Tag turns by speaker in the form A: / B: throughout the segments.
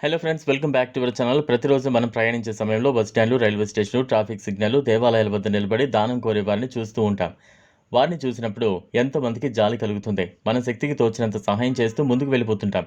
A: Hello friends welcome back to our channel ప్రతిరోజు మనం ప్రయాణించే సమయంలో బస్ స్టాండ్లు రైల్వే స్టేషన్లు ట్రాఫిక్ సిగ్నల్ దేవాలయాల వద్ద నిలబడి దానం కోరే వారిని చూస్తూ ఉంటాం. వారిని చూసినప్పుడు ఎంతోమందికి జాలి కలుగుతుంది. మన శక్తికి తోచినంత సహాయం చేస్తూ ముందుకు వెళ్ళిపోతుంటాం.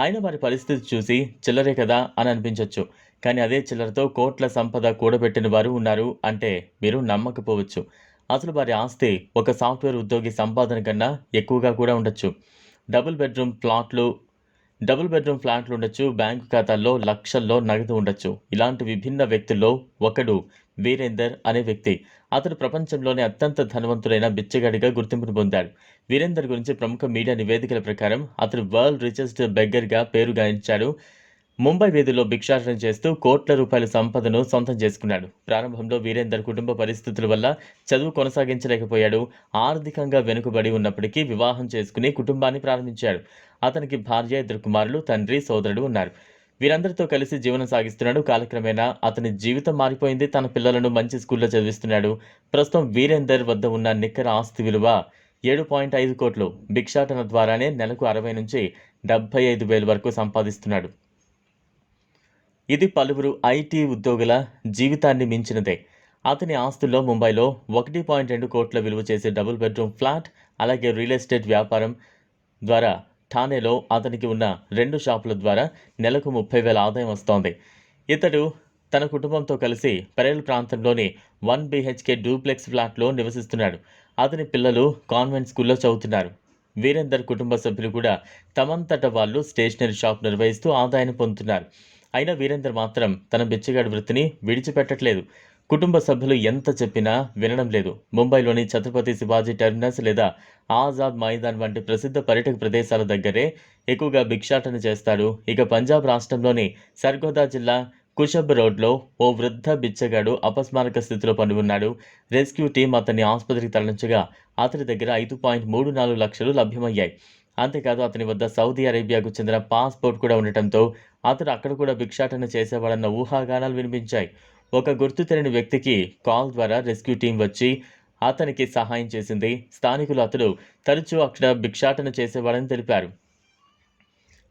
A: అయినా వారి పరిస్థితి చూసి చిల్లరే కదా అని అనిపించవచ్చు కానీ అదే చిల్లరతో కోట్ల సంపద కూడబెట్టిన వారు ఉన్నారు అంటే మీరు నమ్మకపోవచ్చు. అసలు వారి ఆస్తి ఒక సాఫ్ట్వేర్ ఉద్యోగి సంపాదన కన్నా ఎక్కువగా కూడా ఉండొచ్చు. డబుల్ బెడ్రూమ్ ప్లాట్లు డబుల్ బెడ్రూమ్ ఫ్లాట్లు ఉండొచ్చు బ్యాంకు ఖాతాల్లో లక్షల్లో నగదు ఉండొచ్చు. ఇలాంటి విభిన్న వ్యక్తుల్లో ఒకడు వీరేందర్ అనే వ్యక్తి. అతడు ప్రపంచంలోనే అత్యంత ధనవంతుడైన బిచ్చగాడిగా గుర్తింపును పొందాడు. వీరేందర్ గురించి ప్రముఖ మీడియా నివేదికల ప్రకారం అతడు వరల్డ్ రిచెస్ట్ బెగ్గర్గా పేరు గాయించాడు ముంబై వీధుల్లో భిక్షాటన చేస్తూ కోట్ల రూపాయల సంపదను సొంతం చేసుకున్నాడు. ప్రారంభంలో వీరేందర్ కుటుంబ పరిస్థితుల వల్ల చదువు కొనసాగించలేకపోయాడు. ఆర్థికంగా వెనుకబడి ఉన్నప్పటికీ వివాహం చేసుకుని కుటుంబాన్ని ప్రారంభించాడు. అతనికి భార్య ఇద్దరు కుమారులు తండ్రి సోదరుడు ఉన్నారు. వీరందరితో కలిసి జీవనం సాగిస్తున్నాడు. కాలక్రమేణా అతని జీవితం మారిపోయింది. తన పిల్లలను మంచి స్కూల్లో చదివిస్తున్నాడు. ప్రస్తుతం వీరేందర్ వద్ద ఉన్న నికర ఆస్తి విలువ ఏడు పాయింట్ ఐదు కోట్లు. భిక్షాటన ద్వారానే నెలకు అరవై నుంచి డెబ్బై ఐదు వేల వరకు సంపాదిస్తున్నాడు. ఇది పలువురు ఐటీ ఉద్యోగుల జీవితాన్ని మించినదే. అతని ఆస్తుల్లో ముంబైలో ఒకటి పాయింట్ రెండు కోట్ల విలువ చేసే డబుల్ బెడ్రూమ్ ఫ్లాట్ అలాగే రియల్ ఎస్టేట్ వ్యాపారం ద్వారా ఠానేలో అతనికి ఉన్న రెండు షాపుల ద్వారా నెలకు ముప్పై వేల ఆదాయం వస్తోంది. ఇతడు తన కుటుంబంతో కలిసి పెరేల్ ప్రాంతంలోని వన్ బీహెచ్కే డూప్లెక్స్ ఫ్లాట్లో నివసిస్తున్నాడు. అతని పిల్లలు కాన్వెంట్ స్కూల్లో చదువుతున్నారు. వీరేందర్ కుటుంబ సభ్యులు కూడా తమంతట వాళ్ళు స్టేషనరీ షాప్ నిర్వహిస్తూ ఆదాయాన్ని పొందుతున్నారు. అయినా వీరేందర్ మాత్రం తన బిచ్చగాడి వృత్తిని విడిచిపెట్టట్లేదు. కుటుంబ సభ్యులు ఎంత చెప్పినా వినడం లేదు. ముంబైలోని ఛత్రపతి శివాజీ టెర్మినస్ లేదా ఆజాద్ మైదాన్ వంటి ప్రసిద్ధ పర్యటక ప్రదేశాల దగ్గరే ఎక్కువగా భిక్షాటన చేస్తాడు. ఇక పంజాబ్ రాష్ట్రంలోని సర్గోదా జిల్లా కుషబ్ రోడ్లో ఓ వృద్ధ బిచ్చగాడు అపస్మారక స్థితిలో పడి ఉన్నాడు రెస్క్యూ టీం అతన్ని ఆసుపత్రికి తరలించగా అతని దగ్గర ఐదు పాయింట్ మూడు నాలుగు లక్షలు లభ్యమయ్యాయి. అంతేకాదు అతని వద్ద సౌదీ అరేబియాకు చెందిన పాస్పోర్ట్ కూడా ఉండటంతో అతడు అక్కడ కూడా భిక్షాటన చేసేవాడన్న ఊహాగానాలు వినిపించాయి. ఒక గుర్తు తెలియని వ్యక్తికి కాల్ ద్వారా రెస్క్యూ టీం వచ్చి అతనికి సహాయం చేసింది. స్థానికులు అతడు తరచూ అక్కడ భిక్షాటన చేసేవాడని తెలిపారు.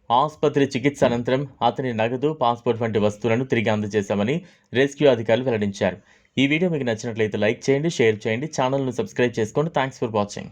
A: ఆసుపత్రి చికిత్స అనంతరం అతని నగదు పాస్పోర్ట్ వంటి వస్తువులను తిరిగి అందజేశామని రెస్క్యూ అధికారులు వెల్లడించారు. ఈ వీడియో మీకు నచ్చినట్లయితే లైక్ చేయండి షేర్ చేయండి ఛానల్ను సబ్స్క్రైబ్ చేసుకోండి. Thanks for watching.